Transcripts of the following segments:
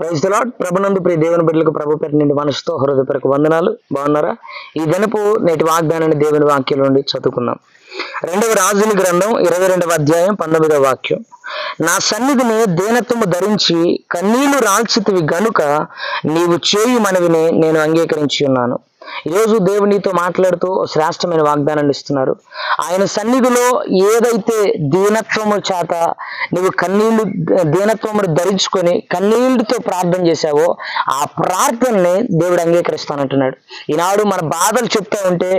ప్రైజ్లాడ్ ప్రభునందు ప్రియ దేవుని బిడ్డలకు ప్రభు పేరు నిండి మనసుతో హృదయపరకు వందనాలు. బాగున్నారా? ఈ దినపు నేటి వాగ్దానాన్ని దేవుని వాక్యం నుండి చదువుకుందాం. రెండవ రాజుల గ్రంథం ఇరవై రెండవ అధ్యాయం పంతొమ్మిదవ వాక్యం. నా సన్నిధిని దీనత్వము ధరించి కన్నీళ్ళు రాల్చితివి గనుక నీవు చేయు మనవిని నేను అంగీకరించి ఉన్నాను. ఈరోజు దేవునితో మాట్లాడుతూ శ్రేష్టమైన వాగ్దానాన్ని ఇస్తున్నారు ఆయన సన్నిధిలో ఏదైతే దీనత్వము చేత నువ్వు కన్నీళ్ళు దీనత్వము ధరించుకొని కన్నీళ్ళతో ప్రార్థన చేశావో ఆ ప్రార్థనని దేవుడు అంగీకరిస్తానంటున్నాడు. ఈనాడు మన బాధలు చెప్తా ఉంటే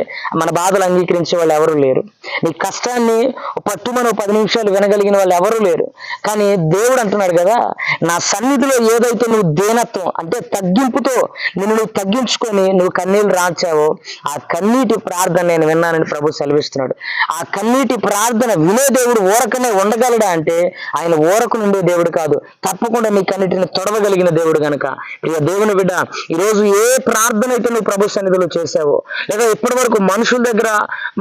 మన బాధలు అంగీకరించే వాళ్ళు ఎవరూ లేరు. నీ కష్టాన్ని పట్టుమని పది నిమిషాలు వినగలిగిన వాళ్ళు ఎవరూ లేరు. కానీ దేవుడు అంటున్నాడు కదా నా సన్నిధిలో ఏదైతే నువ్వు దేనత్వం అంటే తగ్గింపుతో నిన్ను నువ్వు తగ్గించుకొని నువ్వు కన్నీళ్ళు రాచావో ఆ కన్నీటి ప్రార్థన నేను విన్నానని ప్రభు సెలవిస్తున్నాడు. ఆ కన్నీటి ప్రార్థన వినే దేవుడు ఓరకనే ఉండగలడా అంటే ఆయన ఓరకు నుండే దేవుడు కాదు. తప్పకుండా నీ కన్నిటిని తొడవగలిగిన దేవుడు గనక. ప్రియ దేవుని బిడ్డ ఈరోజు ఏ ప్రార్థన అయితే నువ్వు ప్రభు సన్నిధిలో చేసావో లేదా ఇప్పటి వరకు మనుషుల దగ్గర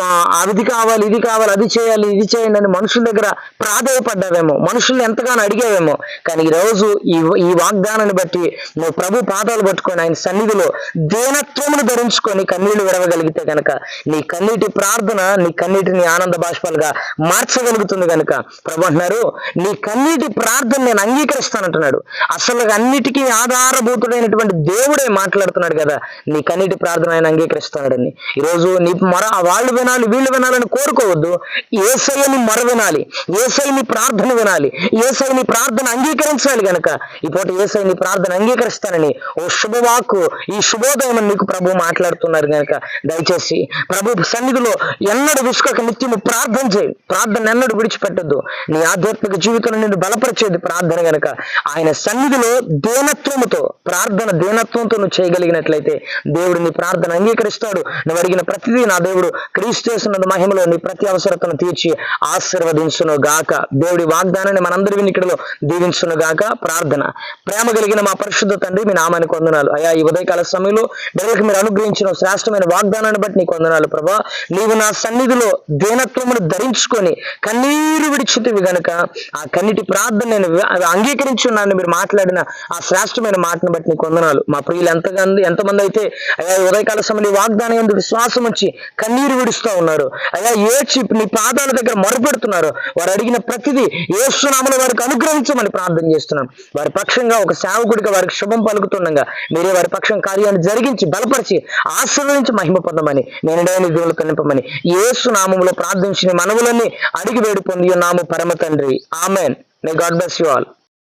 మా అది కావాలి ఇది కావాలి అది చేయాలి ఇది చేయండి అని మనుషుల దగ్గర ప్రాధాయపడ్డావేమో మనుషుల్ని ఎంతగానో అడిగావేమో కానీ ఈ రోజు ఈ ఈ వాగ్దానాన్ని బట్టి నువ్వు ప్రభు పాదాలు పట్టుకొని ఆయన సన్నిధిలో దేనత్వమును ధరించుకొని కన్నీళ్ళు విడవగలిగితే గనక నీ కన్నీటి ప్రార్థన నీ కన్నీటిని ఆనంద బాష్పాలుగా మార్చగలుగుతుంది కనుక ప్రభు అంటున్నారు నీ కన్నీటి ప్రార్థన నేను అంగీకరిస్తానంటున్నాడు. అసలు అన్నిటికీ ఆధారభూతుడైనటువంటి దేవుడే మాట్లాడుతున్నాడు కదా. నీ కన్నీటి ప్రార్థన ఆయన అంగీకరిస్తున్నాడని. ఈరోజు నీ మర వాళ్ళు వినాలి వీళ్ళు వినాలని కోరుకోవద్దు. ఏసయ్యని మర వినాలి ఏసైని ప్రార్థన వినాలి. ఏసై నీ ప్రార్థన అంగీకరించాలి గనక. ఈ పూట ఏసైని ప్రార్థన అంగీకరిస్తానని ఓ శుభవాకు ఈ శుభోదయం నీకు ప్రభు మాట్లాడుతున్నారు గనక. దయచేసి ప్రభు సన్నిధిలో ఎన్నడూ విసుకక నిత్యము ప్రార్థన చేయి. ప్రార్థన ఎన్నడూ విడిచిపెట్టద్దు. నీ ఆధ్యాత్మిక జీవితంలో నిన్ను బలపరిచేది ప్రార్థన గనక. ఆయన సన్నిధిలో దీనత్వముతో ప్రార్థన దీనత్వంతో నువ్వు చేయగలిగినట్లయితే దేవుడు నీ ప్రార్థన అంగీకరిస్తాడు. నువ్వు అడిగిన ప్రతిదీ నా దేవుడు క్రీస్తు చేస్తున్న మహిమలో నీ ప్రతి అవసరతను తీర్చి ఆశీర్వదించును గాక దేవుడి వాగ్దానాన్ని మనందరి వినికిడిలో దీవించును గాక ప్రార్థన. ప్రేమ కలిగిన మా పరిశుద్ధ తండ్రి మీ నామాన్ని కొందనాలు అయా ఈ ఉదయకాల సమయంలో బిడ్డలకు మీరు అనుగ్రహించిన శ్రేష్టమైన వాగ్దానాన్ని బట్టి నీకు వందనాలు ప్రభా. నీవు నా సన్నిధిలో దీనత్వమును ధరించుకొని కన్నీరు విడిచితివి గనుక ఆ కన్నిటి ప్రార్థన నేను అంగీకరించి ఉన్నాను మీరు మాట్లాడిన ఆ శ్రేష్టమైన మాటను బట్టి నీకు వందనాలు. మా ప్రియులు ఎంతగా ఎంతమంది అయితే అయ్యా ఉదయకాల సమయంలో వాగ్దానం ఎందుకు విశ్వాసం వచ్చి కన్నీరు విడుస్తూ ఉన్నారు. అయ్యా ఏడ్చి నీ పాదాల దగ్గర మొరపెడుతున్నారు. వారు అడిగిన ప్రతిదీ ఏసునామలు వారికి అనుగ్రహించమని ప్రార్థన చేస్తున్నాను వారి పక్షంగా ఒక సేవకుడిగా వారికి శుభం పలుకుతుండగా మీరే వారి పక్షం కార్యాన్ని జరిగించి బలపరిచి ఆశీర్వదించి మహిమ పొందమని నేను దేవులు కనిపమని ఏసునామంలో ప్రార్థించిన మనవులన్నీ అడిగి వేడి పొంది నాము పరమ తండ్రి. Amen. May God bless you all